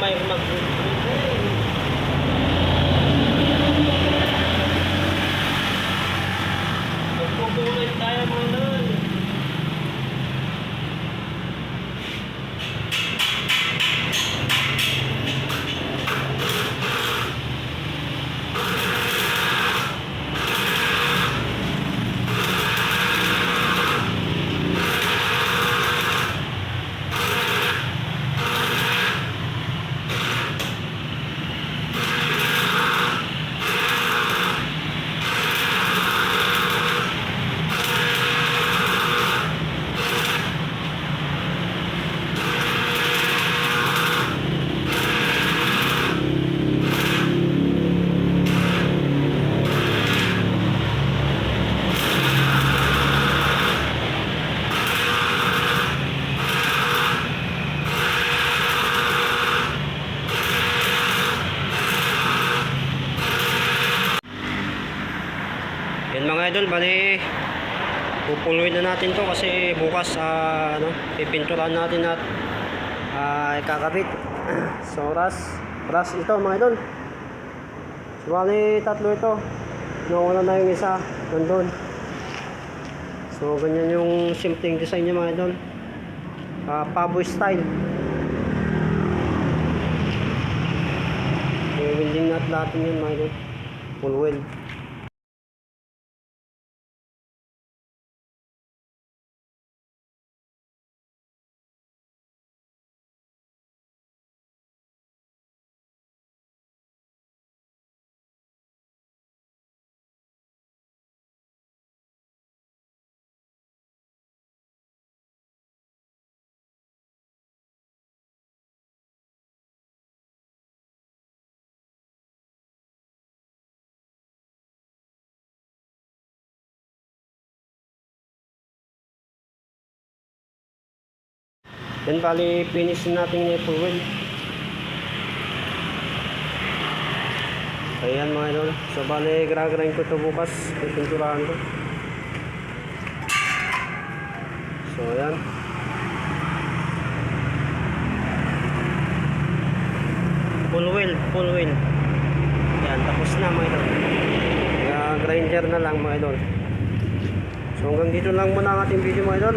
tayo mag Magpupulit tayo mga Yan mga idol, bali pupuluin na natin to kasi bukas ah, ano, pipinturahan natin at ah, ikakabit. So ras, ras ito mga idol. So bali tatlo ito. Nawala na yung isa, nandun. So ganyan yung simpleng design niya mga idol. Ah, pabo style. Yung winding nut natin yun mga idol. Full weld. Then bali finish natin yung full weld. Ayan mga idol. So bali gragarain ko to bukas. Pipinturahan ko. So ayan. Full weld, full weld. Ayan, tapos na mga idol. Kaya grinder na lang mga idol. So hanggang dito lang muna ang ating video mga idol.